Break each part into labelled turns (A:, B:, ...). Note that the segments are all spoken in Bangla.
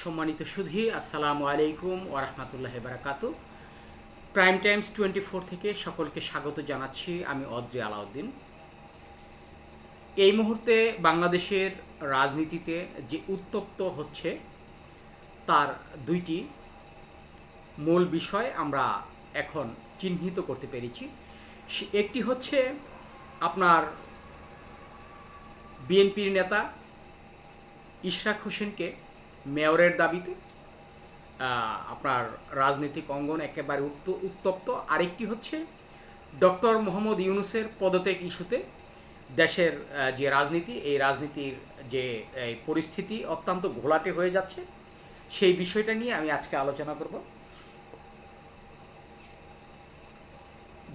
A: সম্মানিত সুধী, আসসালামু আলাইকুম ওরহমতুল্লাহ বারাকাত প্রাইম টাইমস টোয়েন্টি ফোর থেকে সকলকে স্বাগত জানাচ্ছি আমি অদ্রি আলাউদ্দিন। এই মুহূর্তে বাংলাদেশের রাজনীতিতে যে উত্তপ্ত হচ্ছে, তার দুইটি মূল বিষয় আমরা এখন চিহ্নিত করতে পেরেছি। একটি হচ্ছে আপনার বিএনপির নেতা ইশরাক হোসেনকে মেয়রের দাবিতে আপনার রাজনৈতিক অঙ্গন একেবারে উত্ত- উত্তপ্ত। আরেকটি হচ্ছে, ডক্টর মোহাম্মদ ইউনুসের পদত্যাগ ইস্যুতে দেশের যে রাজনীতি, এই রাজনীতির যে পরিস্থিতি অত্যন্ত ঘোলাটে হয়ে যাচ্ছে। সেই বিষয়টা নিয়ে আমি আজকে আলোচনা করব।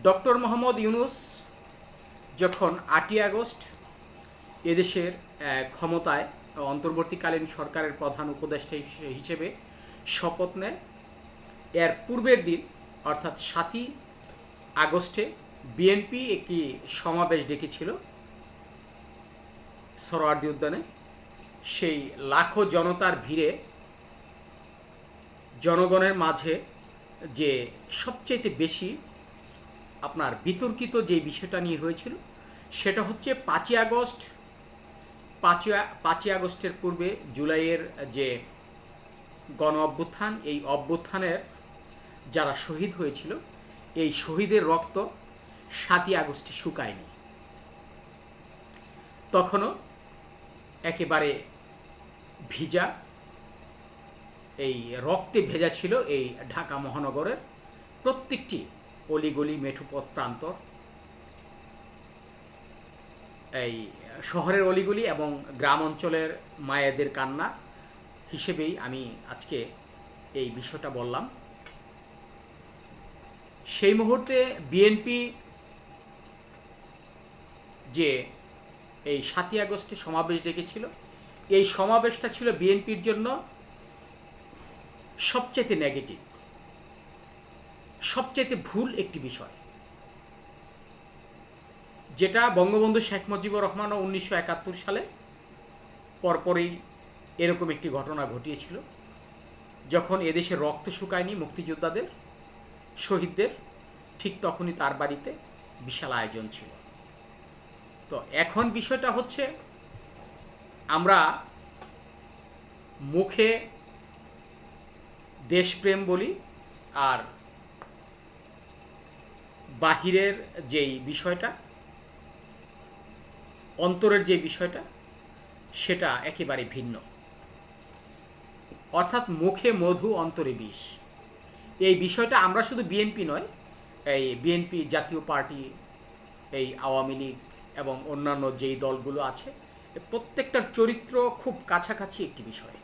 A: ডক্টর মোহাম্মদ ইউনুস যখন আটই আগস্ট এদেশের ক্ষমতায় অন্তর্বর্তীকালীন সরকারের প্রধান উপদেষ্টা হিসে- হিসেবে শপথ নেয়। এর পূর্বের দিন, অর্থাৎ সাতই আগস্টে, বিএনপি একটি সমাবেশ ডেকেছিল সরোয়ার্দী উদ্যানে। সেই লাখো জনতার ভিড়ে জনগণের মাঝে যে সবচাইতে বেশি আপনার বিতর্কিত যে বিষয়টা নিয়ে হয়েছিল, সেটা হচ্ছে পাঁচই আগস্ট পাঁচই পাঁচই আগস্টের পূর্বে জুলাইয়ের যে গণ অভ্যুত্থান, এই অভ্যুত্থানের যারা শহীদ হয়েছিল, এই শহীদের রক্ত সাতই আগস্টে শুকায়নি। তখনও একেবারে ভিজা, এই রক্তে ভেজা ছিল এই ঢাকা মহানগরের প্রত্যেকটি অলিগলি মেঠোপথ প্রান্তর। এই শহরের অলিগলি এবং গ্রাম অঞ্চলের মায়েদের কান্না হিসেবেই আমি আজকে এই বিষয়টা বললাম। সেই মুহূর্তে বিএনপি যে এই সাতই আগস্টে সমাবেশ ডেকেছিল, এই সমাবেশটা ছিল বিএনপির জন্য সবচেয়ে নেগেটিভ সবচেয়ে ভুল একটি বিষয়। যেটা বঙ্গবন্ধু শেখ মুজিবুর রহমানও উনিশশো একাত্তর সালে পরপরই এরকম একটি ঘটনা ঘটিয়েছিল, যখন এদেশে রক্ত শুকায়নি মুক্তিযোদ্ধাদের, শহীদদের, ঠিক তখনই তার বাড়িতে বিশাল আয়োজন ছিল। তো এখন বিষয়টা হচ্ছে, আমরা মুখে দেশপ্রেম বলি আর বাহিরের যেই বিষয়টা অন্তরের যে বিষয়টা, সেটা একেবারে ভিন্ন। অর্থাৎ মুখে মধু, অন্তরে বিষ। এই বিষয়টা আমরা শুধু বিএনপি নয়, এই বিএনপি জাতীয় পার্টি, এই আওয়ামী লীগ এবং অন্যান্য যেই দলগুলো আছে প্রত্যেকটার চরিত্র খুব কাছাকাছি একটি বিষয়।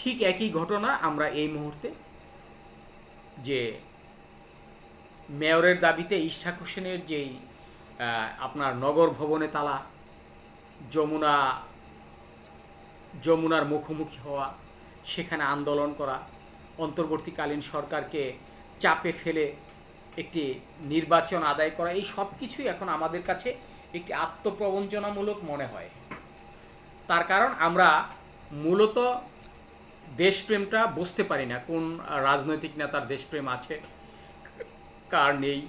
A: ঠিক একই ঘটনা আমরা এই মুহূর্তে যে মেয়রের দাবিতে ইশাক হোসেনের যেই আপনার নগর ভবনে তালা, যমুনা, যমুনার মুখোমুখি হওয়া, সেখানে আন্দোলন করা, অন্তর্বর্তীকালীন সরকারকে চাপে ফেলে একটি নির্বাচন আদায় করা, এই সব কিছুই এখন আমাদের কাছে একটি আত্মপ্রবঞ্চনামূলক মনে হয়। তার কারণ আমরা মূলত দেশপ্রেমটা বুঝতে পারি না, কোন রাজনৈতিক নেতার দেশপ্রেম আছে, কার নেই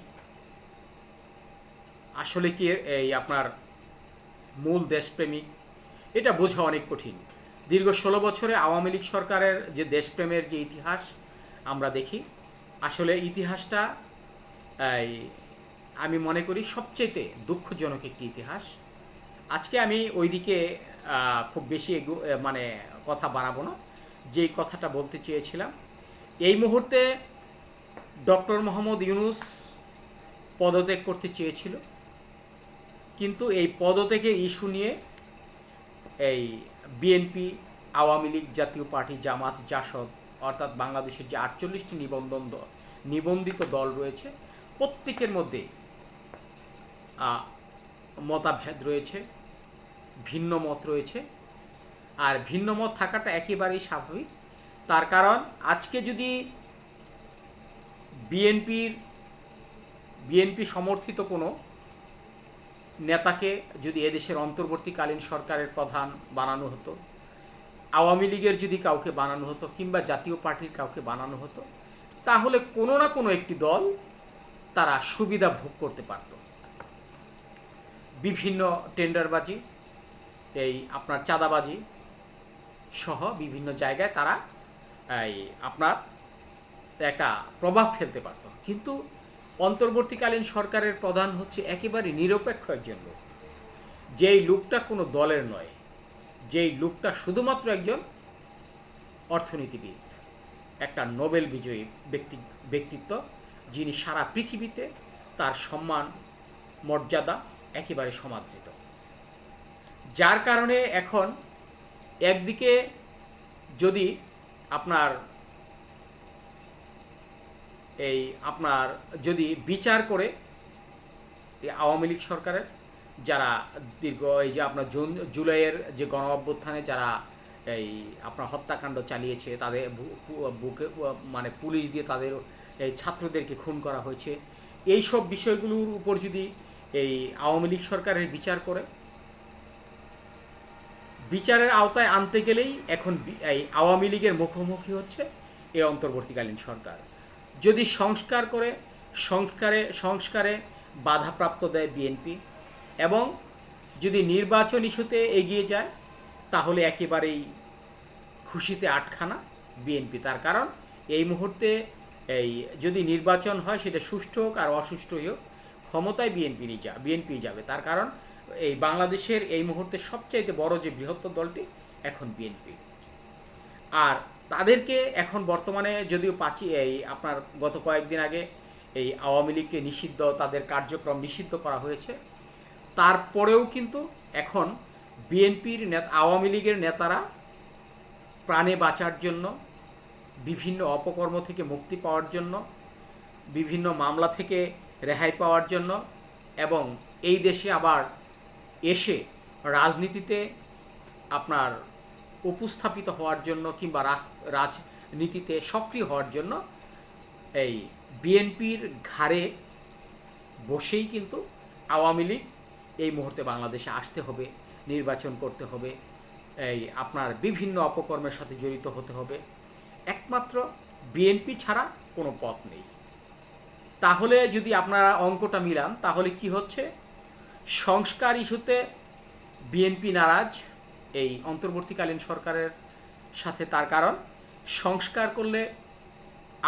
A: আসলে কি এই আপনার মূল দেশপ্রেমিক? এটা বোঝা অনেক কঠিন। দীর্ঘ ষোলো বছরে আওয়ামী লীগ সরকারের যে দেশপ্রেমের যে ইতিহাস আমরা দেখি আসলে ইতিহাসটা আমি মনে করি সবচেয়ে দুঃখজনক একটি ইতিহাস। আজকে আমি ওইদিকে আহ, খুব বেশি মানে কথা বাড়াবো না। যেই কথাটা বলতে চেয়েছিলাম এই মুহূর্তে ডক্টর মোহাম্মদ ইউনুস পদত্যাগ করতে চেয়েছিল। কিন্তু এই পদত্যাগের ইস্যু নিয়ে এই বিএনপি, আওয়ামী লীগ জাতীয় পার্টি, জামাত, জাসদ, অর্থাৎ বাংলাদেশের যে আটচল্লিশটি নিবন্ধন দ- নিবন্ধিত দল রয়েছে, প্রত্যেকের মধ্যে মতাভেদ রয়েছে, ভিন্ন মত রয়েছে। আর ভিন্ন মত থাকাটা একেবারেই স্বাভাবিক। তার কারণ, আজকে যদি বিএনপির, বিএনপি সমর্থিত কোনো নেতাকে যদি এদেশের অন্তর্বর্তীকালীন সরকারের প্রধান বানানো হতো, আওয়ামী লীগের যদি কাউকে বানানো হতো কিংবা জাতীয় পার্টির কাউকে বানানো হতো, তাহলে কোনো না কোনো একটি দল তারা সুবিধা ভোগ করতে পারত। বিভিন্ন টেন্ডারবাজি, এই আপনার চাঁদাবাজি সহ বিভিন্ন জায়গায় তারা এই আপনার একটা প্রভাব ফেলতে পারত। কিন্তু অন্তর্বর্তীকালীন সরকারের প্রধান হচ্ছে একেবারে নিরপেক্ষ একজন লোক। যেই লোকটা কোনো দলের নয়, যেই লোকটা শুধুমাত্র একজন অর্থনীতিবিদ, একটা নোবেল বিজয়ী ব্যক্তি, ব্যক্তিত্ব, যিনি সারা পৃথিবীতে তার সম্মান, মর্যাদা একেবারে সমাদৃত। যার কারণে এখন একদিকে যদি আপনার এই আপনার যদি বিচার করে এই আওয়ামী লীগ সরকারের, যারা দীর্ঘ এই যে আপনার জুন, জুলাইয়ের যে গণ অভ্যুত্থানে যারা এই আপনার হত্যাকাণ্ড চালিয়েছে, তাদের বুকে মানে পুলিশ দিয়ে তাদের এই ছাত্রদেরকে খুন করা হয়েছে, এই সব বিষয়গুলোর উপর যদি এই আওয়ামী লীগ সরকারের বিচার করে, বিচারের আওতায় আনতে গেলেই এখন এই আওয়ামী লীগের মুখোমুখি হচ্ছে এই অন্তর্বর্তীকালীন সরকার। যদি সংস্কার করে, সংস্কারে সংস্কারে বাধাপ্রাপ্ত দেয় বিএনপি এবং যদি নির্বাচন ইস্যুতে এগিয়ে যায়, তাহলে একেবারেই খুশিতে আটখানা বিএনপি। তার কারণ এই মুহূর্তে এই যদি নির্বাচন হয়, সেটা সুষ্ঠু হোক আর অসুষ্ঠুই হোক, ক্ষমতায় বিএনপি যা, বিএনপি যাবে। তার কারণ এই বাংলাদেশের এই মুহূর্তে সবচাইতে বড় যে বৃহত্তর দলটি, এখন বিএনপি। আর তাদেরকে এখন বর্তমানে যদিও পাচ্ছি এই আপনার গত কয়েকদিন আগে এই আওয়ামী লীগকে নিষিদ্ধ, তাদের কার্যক্রম নিষিদ্ধ করা হয়েছে। তারপরেও কিন্তু এখন বিএনপির নেতা আওয়ামী লীগের নেতারা প্রাণে বাঁচার জন্য, বিভিন্ন অপকর্ম থেকে মুক্তি পাওয়ার জন্য, বিভিন্ন মামলা থেকে রেহাই পাওয়ার জন্য এবং এই দেশে আবার এসে রাজনীতিতে আপনার উপস্থাপিত হওয়ার জন্য কিংবা রাজ- রাজনীতিতে সক্রিয় হওয়ার জন্য এই বিএনপির ঘাড়ে বসেই কিন্তু আওয়ামী লীগ এই মুহূর্তে বাংলাদেশে আসতে হবে, নির্বাচন করতে হবে, এই আপনার বিভিন্ন অপকর্মের সাথে জড়িত হতে হবে। একমাত্র বিএনপি ছাড়া কোনো পথ নেই। তাহলে যদি আপনারা অঙ্কটা মিলান, তাহলে কি হচ্ছে? সংস্কার ইস্যুতে বিএনপি নারাজ এই অন্তর্বর্তীকালীন সরকারের সাথে তার কারণ। সংস্কার করলে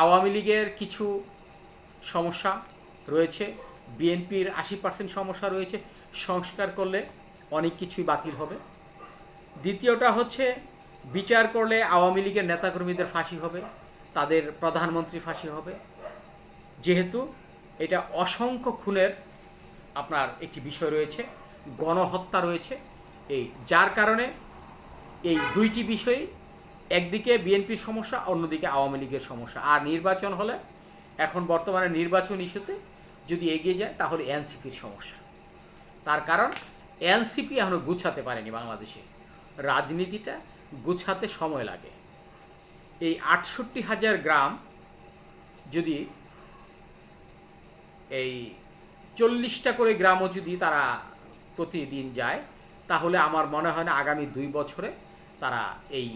A: আওয়ামী লীগের কিছু সমস্যা রয়েছে, বিএনপির আশি পার্সেন্ট সমস্যা রয়েছে, সংস্কার করলে অনেক কিছুই বাতিল হবে। দ্বিতীয়টা হচ্ছে, বিচার করলে আওয়ামী লীগের নেতাকর্মীদের ফাঁসি হবে, তাদের প্রধানমন্ত্রী ফাঁসি হবে। যেহেতু এটা অসংখ্য খুনের আপনার একটি বিষয় রয়েছে, গণহত্যা রয়েছে এই, যার কারণে এই দুইটি বিষয় একদিকে বিএনপির সমস্যা, অন্যদিকে আওয়ামী লীগের সমস্যা। আর নির্বাচন হলে এখন বর্তমানে নির্বাচন ইস্যুতে যদি এগিয়ে যায়, তাহলে এনসিপির সমস্যা। তার কারণ, এনসিপি এখনও গুছাতে পারেনি বাংলাদেশে। রাজনীতিটা গুছাতে সময় লাগে। এই আটষট্টি হাজার গ্রাম যদি এই চল্লিশটা করে গ্রামও যদি তারা প্রতিদিন যায় তাহলে আমার মনে হয় না আগামী দুই বছরে তারা এই,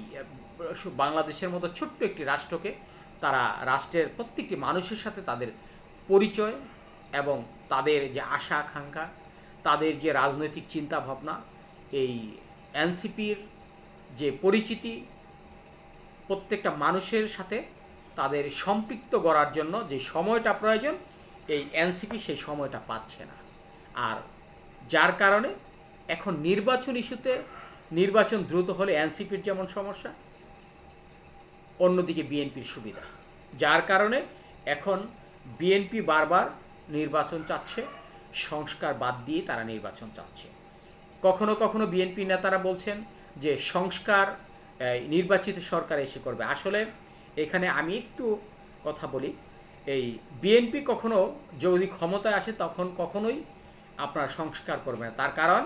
A: বাংলাদেশের মতো ছোট্ট একটি রাষ্ট্রকে তারা রাষ্ট্রের প্রত্যেকটি মানুষের সাথে তাদের পরিচয় এবং তাদের যে আশা, আকাঙ্ক্ষা, তাদের যে রাজনৈতিক চিন্তা ভাবনা এই এনসিপির যে পরিচিতি প্রত্যেকটা মানুষের সাথে তাদের সম্পৃক্ত করার জন্য যে সময়টা প্রয়োজন, এই এনসিপি সেই সময়টা পাচ্ছে না। আর যার কারণে এখন নির্বাচন ইস্যুতে নির্বাচন দ্রুত হলে এনসিপির যেমন সমস্যা, অন্যদিকে বিএনপির সুবিধা। যার কারণে এখন বিএনপি বারবার নির্বাচন চাচ্ছে, সংস্কার বাদ দিয়ে তারা নির্বাচন চাচ্ছে। কখনো কখনো বিএনপি নেতারা বলছেন যে সংস্কার নির্বাচিত সরকার এসে করবে। আসলে এখানে আমি একটু কথা বলি, এই বিএনপি কখনো যদি ক্ষমতায় আসে তখন কখনোই আপনার সংস্কার করবে না। তার কারণ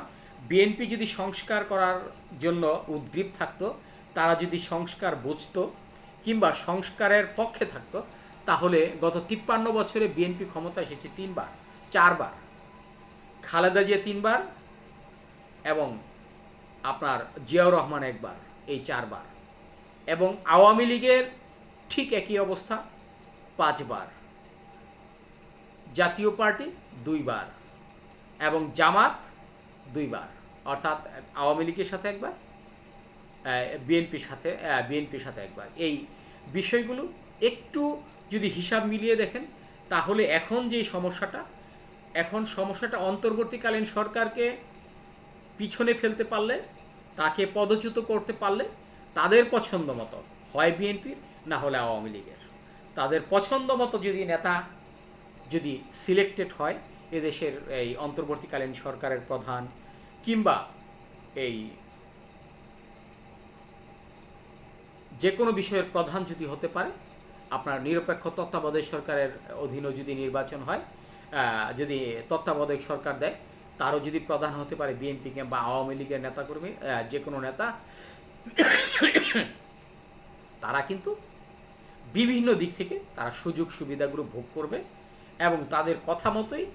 A: বিএনপি যদি সংস্কার করার জন্য উদ্গ্রীব থাকতো, তারা যদি সংস্কার বুঝতো কিংবা সংস্কারের পক্ষে থাকতো, তাহলে গত তিপ্পান্ন বছরে বিএনপি ক্ষমতা এসেছে তিনবার, চারবার। খালেদা জিয়া তিনবার এবং আপনার জিয়াউর রহমান একবার, এই চারবার। এবং আওয়ামী লীগের ঠিক একই অবস্থা, পাঁচবার। জাতীয় পার্টি দুইবার এবং জামাত দুইবার। অর্থাৎ, আওয়ামী লীগের সাথে একবার বিএনপির সাথে বিএনপির সাথে একবার। এই বিষয়গুলো একটু যদি হিসাব মিলিয়ে দেখেন, তাহলে এখন যে সমস্যাটা, এখন সমস্যাটা অন্তর্বর্তীকালীন সরকারকে পিছনে ফেলতে পারলে, তাকে পদচ্যুত করতে পারলে, তাদের পছন্দ মতো হয় বিএনপির, না হলে আওয়ামী লীগের। তাদের পছন্দ মতো যদি নেতা যদি সিলেক্টেড হয়, এদেশের এই অন্তর্বর্তীকালীন সরকারের প্রধান কিংবা এই যে কোনো বিষয়ের প্রধান যদি হতে পারে, আপনার নিরপেক্ষ তত্ত্বাবধায়ক সরকারের অধীনেও যদি নির্বাচন হয় যদি তত্ত্বাবধায়ক সরকার দেয়, তারও যদি প্রধান হতে পারে বিএনপি কিংবা আওয়ামী লীগের নেতাকর্মী যে কোনো নেতা, তারা কিন্তু বিভিন্ন দিক থেকে তারা সুযোগ সুবিধাগুলো ভোগ করবে এবং তাদের কথা মতোই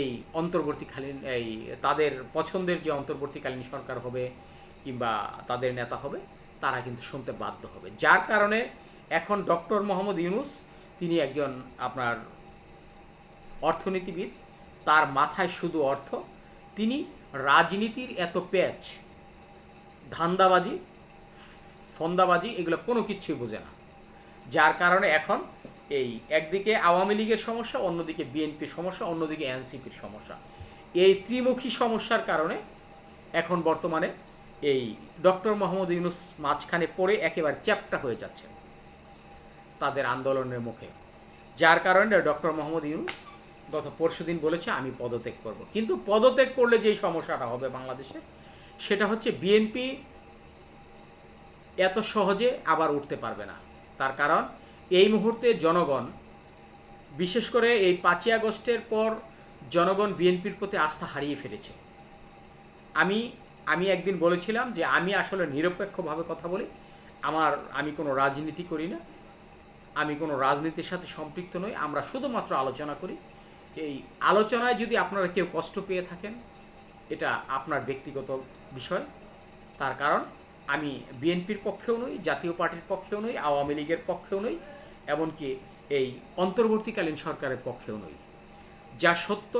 A: এই অন্তর্বর্তীকালীন, এই তাদের পছন্দের যে অন্তর্বর্তীকালীন সরকার হবে কিংবা তাদের নেতা হবে, তারা কিন্তু শুনতে বাধ্য হবে। যার কারণে এখন ডক্টর মোহাম্মদ ইউনুস, তিনি একজন আপনার অর্থনীতিবিদ, তার মাথায় শুধু অর্থ, তিনি রাজনীতির এত প্যাচ, ধান্দাবাজি, ফন্দাবাজি, এগুলো কোনো কিছুই বোঝে না। যার কারণে এখন এই, একদিকে আওয়ামী লীগের সমস্যা, অন্যদিকে বিএনপির সমস্যা, অন্যদিকে এনসিপির সমস্যা। এই ত্রিমুখী সমস্যার কারণে এখন বর্তমানে এই ডক্টর মোহাম্মদ ইউনুস মাঝখানে পড়ে একেবারে চ্যাপ্টা হয়ে যাচ্ছে তাদের আন্দোলনের মুখে। যার কারণে ডক্টর মোহাম্মদ ইউনুস গত পরশুদিন বলেছে, আমি পদত্যাগ করব। কিন্তু পদত্যাগ করলে যেই সমস্যাটা হবে বাংলাদেশে, সেটা হচ্ছে বিএনপি এত সহজে আবার উঠতে পারবে না। তার কারণ এই মুহূর্তে জনগণ, বিশেষ করে এই পাঁচই আগস্টের পর জনগণ বিএনপির প্রতি আস্থা হারিয়ে ফেলেছে। আমি আমি একদিন বলেছিলাম যে আমি আসলে নিরপেক্ষভাবে কথা বলি, আমার, আমি কোনো রাজনীতি করি না, আমি কোনো রাজনীতির সাথে সম্পৃক্ত নই, আমরা শুধুমাত্র আলোচনা করি। এই আলোচনায় যদি আপনারা কেউ কষ্ট পেয়ে থাকেন, এটা আপনার ব্যক্তিগত বিষয়। তার কারণ, আমি বিএনপির পক্ষেও নই, জাতীয় পার্টির পক্ষেও নই, আওয়ামী লীগের পক্ষেও নই এমনকি এই অন্তর্বর্তীকালীন সরকারের পক্ষেও নই। যা সত্য,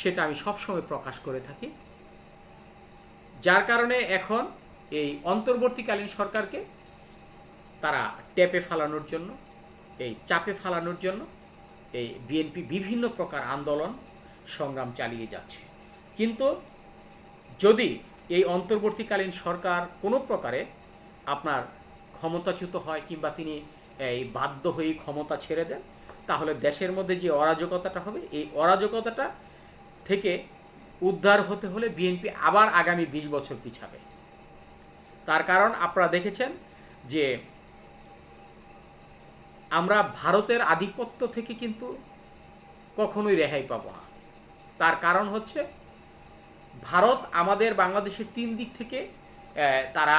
A: সেটা আমি সবসময় প্রকাশ করে থাকি। যার কারণে এখন এই অন্তর্বর্তীকালীন সরকারকে তারা টেপে ফালানোর জন্য, এই চাপে ফালানোর জন্য এই বিএনপি বিভিন্ন প্রকার আন্দোলন সংগ্রাম চালিয়ে যাচ্ছে। কিন্তু যদি এই অন্তর্বর্তীকালীন সরকার কোনো প্রকারে আপনার ক্ষমতাচ্যুত হয় কিংবা তিনি এই বাধ্য হয়ে ক্ষমতা ছেড়ে দেন, তাহলে দেশের মধ্যে যে অরাজকতাটা হবে, এই অরাজকতাটা থেকে উদ্ধার হতে হলে বিএনপি আবার আগামী বিশ বছর পিছাবে। তার কারণ আপনারা দেখেছেন যে আমরা ভারতের আধিপত্য থেকে কিন্তু কখনোই রেহাই পাব না। তার কারণ হচ্ছে ভারত আমাদের বাংলাদেশের তিন দিক থেকে তারা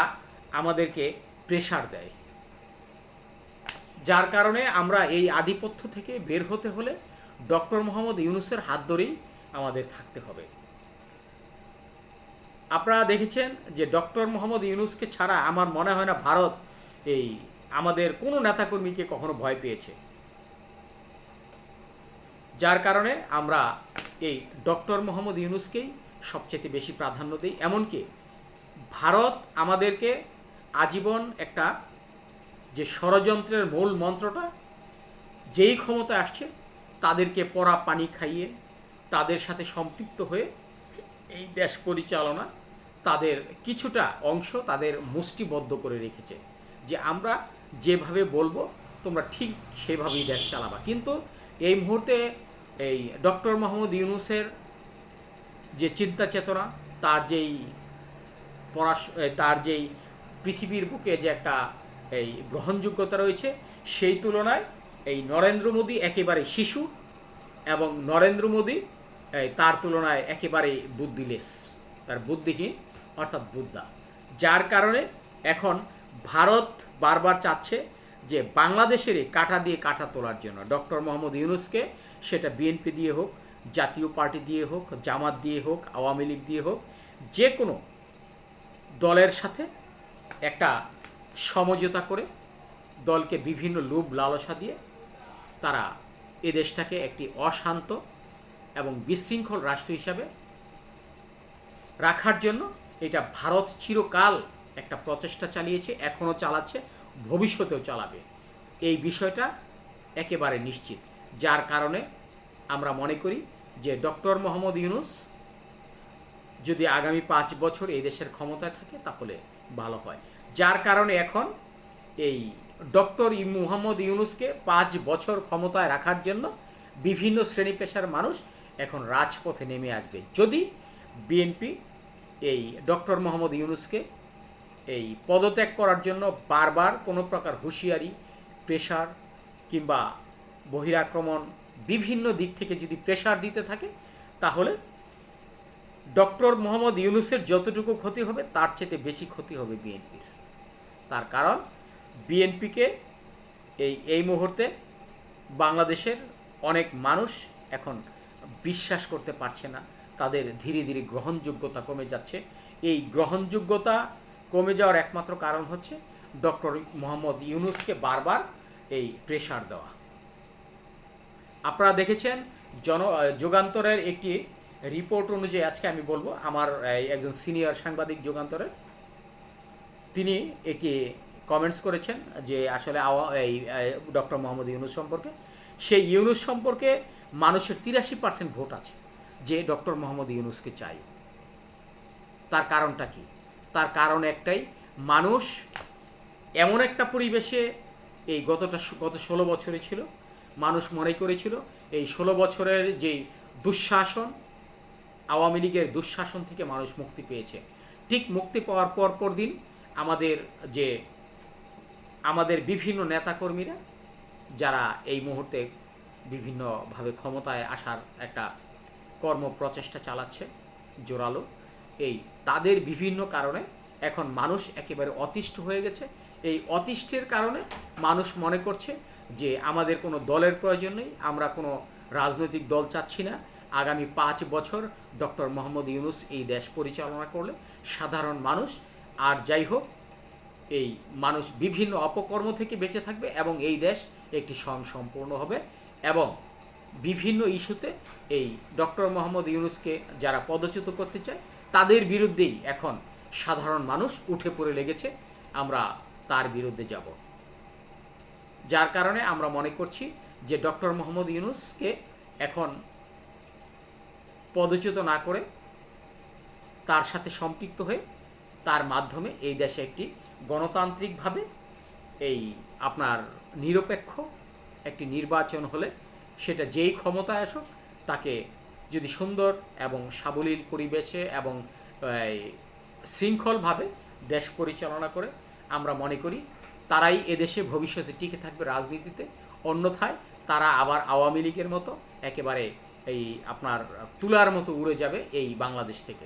A: আমাদেরকে প্রেশার দেয়। যার কারণে আমরা এই আধিপত্য থেকে বের হতে হলে ডক্টর মোহাম্মদ ইউনুসের হাত ধরেই আমাদের থাকতে হবে। আপনারা দেখেছেন যে ডক্টর মোহাম্মদ ইউনুসকে ছাড়া আমার মনে হয় না ভারত এই আমাদের কোনো নেতাকর্মীকে কখনো ভয় পেয়েছে। যার কারণে আমরা এই ডক্টর মোহাম্মদ ইউনুসকেই সবচেয়ে বেশি প্রাধান্য দিই। এমনকি ভারত আমাদেরকে আজীবন একটা যে ষড়যন্ত্রের মূল মন্ত্রটা, যেই ক্ষমতা আসছে, তাদেরকে পরা পানি খাইয়ে, তাদের সাথে সম্পৃক্ত হয়ে এই দেশ পরিচালনা তাদের কিছুটা অংশ তাদের মুষ্টিবদ্ধ করে রেখেছে। যে আমরা যেভাবে বলব, তোমরা ঠিক সেভাবেই দেশ চালাবা। কিন্তু এই মুহূর্তে এই ডক্টর মোহাম্মদ ইউনুসের যে চিন্তা চেতনা, তার যেই পড়াশ তার যেই পৃথিবীর বুকে যে একটা এই গ্রহণযোগ্যতা রয়েছে। সেই তুলনায় এই নরেন্দ্র মোদী একেবারে শিশু এবং নরেন্দ্র মোদী তার তুলনায় একেবারে বুদ্ধিলেস, তার বুদ্ধিহীন অর্থাৎ বুদ্ধা। যার কারণে এখন ভারত বারবার চাচ্ছে যে বাংলাদেশেরই কাটা দিয়ে কাটা তোলার জন্য। ডক্টর মোহাম্মদ ইউনুসকে সেটা বিএনপি দিয়ে হোক, জাতীয় পার্টি দিয়ে হোক, জামাত দিয়ে হোক, আওয়ামী লীগ দিয়ে হোক, যে কোনো দলের সাথে একটা সমঝোতা করে দলকে বিভিন্ন লোভ লালসা দিয়ে তারা এ দেশটাকে একটি অশান্ত এবং বিশৃঙ্খল রাষ্ট্র হিসাবে রাখার জন্য এটা ভারত চিরকাল একটা প্রচেষ্টা চালিয়েছে, এখনও চালাচ্ছে, ভবিষ্যতেও চালাবে। এই বিষয়টা একেবারে নিশ্চিত। যার কারণে আমরা মনে করি যে ডক্টর মোহাম্মদ ইউনুস যদি আগামী পাঁচ বছর এই দেশের ক্ষমতায় থাকে, তাহলে ভালো হয়। যার কারণে এখন এই ডক্টর ই মুহাম্মদ ইউনুসকে পাঁচ বছর ক্ষমতায় রাখার জন্য বিভিন্ন শ্রেণি পেশার মানুষ এখন রাজপথে নেমে আসবে। যদি বিএনপি এই ডক্টর মোহাম্মদ ইউনুসকে এই পদত্যাগ করার জন্য বারবার কোনো প্রকার হুঁশিয়ারি, প্রেশার কিংবা বহিরাক্রমণ বিভিন্ন দিক থেকে যদি প্রেশার দিতে থাকে, তাহলে ডক্টর মোহাম্মদ ইউনুসের যতটুকু ক্ষতি হবে, তার চেয়ে বেশি ক্ষতি হবে বিএনপির তার কারণ বিএনপিকে এই এই মুহূর্তে বাংলাদেশের অনেক মানুষ এখন বিশ্বাস করতে পারছে না। তাদের ধীরে ধীরে গ্রহণযোগ্যতা কমে যাচ্ছে। এই গ্রহণযোগ্যতা কমে যাওয়ার একমাত্র কারণ হচ্ছে ডক্টর মোহাম্মদ ইউনুসকে বারবার এই প্রেশার দেওয়া। আপনারা দেখেছেন জন যুগান্তরের একটি রিপোর্ট অনুযায়ী আজকে আমি বলব, আমার একজন সিনিয়র সাংবাদিক যুগান্তরের। তিনি একে কমেন্টস করেছেন যে আসলে আওয়া এই ডক্টর মোহাম্মদ ইউনুস সম্পর্কে। সেই ইউনুস সম্পর্কে মানুষের তিরাশি পার্সেন্ট ভোট আছে যে ডক্টর মোহাম্মদ ইউনুসকে চাই। তার কারণটা কি? তার কারণ একটাই, মানুষ এমন একটা পরিবেশে এই গতটা গত ষোলো বছরে ছিল, মানুষ মনে করেছিল এই ষোলো বছরের যেই দুঃশাসন, আওয়ামী লীগের দুঃশাসন থেকে মানুষ মুক্তি পেয়েছে। ঠিক মুক্তি পাওয়ার পর পর দিন আমাদের যে, আমাদের বিভিন্ন নেতাকর্মীরা যারা এই মুহূর্তে বিভিন্নভাবে ক্ষমতায় আসার একটা কর্ম প্রচেষ্টা চালাচ্ছে জোরালো, এই তাদের বিভিন্ন কারণে এখন মানুষ একেবারে অতিষ্ঠ হয়ে গেছে। এই অতিষ্ঠের কারণে মানুষ মনে করছে যে, আমাদের কোনো দলের প্রয়োজন নেই, আমরা কোনো রাজনৈতিক দল চাচ্ছি না। আগামী পাঁচ বছর ডক্টর মোহাম্মদ ইউনুস এই দেশ পরিচালনা করলে সাধারণ মানুষ আর যাই হোক, এই মানুষ বিভিন্ন অপকর্ম থেকে বেঁচে থাকবে এবং এই দেশ একটি স্বয়ং সম্পূর্ণ হবে এবং বিভিন্ন ইস্যুতে এই ডক্টর মোহাম্মদ ইউনুসকে যারা পদচ্যুত করতে চায়, তাদের বিরুদ্ধেই এখন সাধারণ মানুষ উঠে পড়ে লেগেছে। আমরা তার বিরুদ্ধে যাব। যার কারণে আমরা মনে করছি যে ডক্টর মোহাম্মদ ইউনুসকে এখন পদচ্যুত না করে তার সাথে সম্পৃক্ত হয়ে তার মাধ্যমে এই দেশে একটি গণতান্ত্রিকভাবে এই আপনার নিরপেক্ষ একটি নির্বাচন হলে সেটা যেই ক্ষমতায় আসুক, তাকে যদি সুন্দর এবং সাবলীল পরিবেশে এবং শৃঙ্খলভাবে দেশ পরিচালনা করে আমরা মনে করি, তারাই এদেশে ভবিষ্যতে টিকে থাকবে রাজনীতিতে। অন্যথায় তারা আবার আওয়ামী লীগের মতো একেবারে এই আপনার তুলার মতো উড়ে যাবে এই বাংলাদেশ থেকে।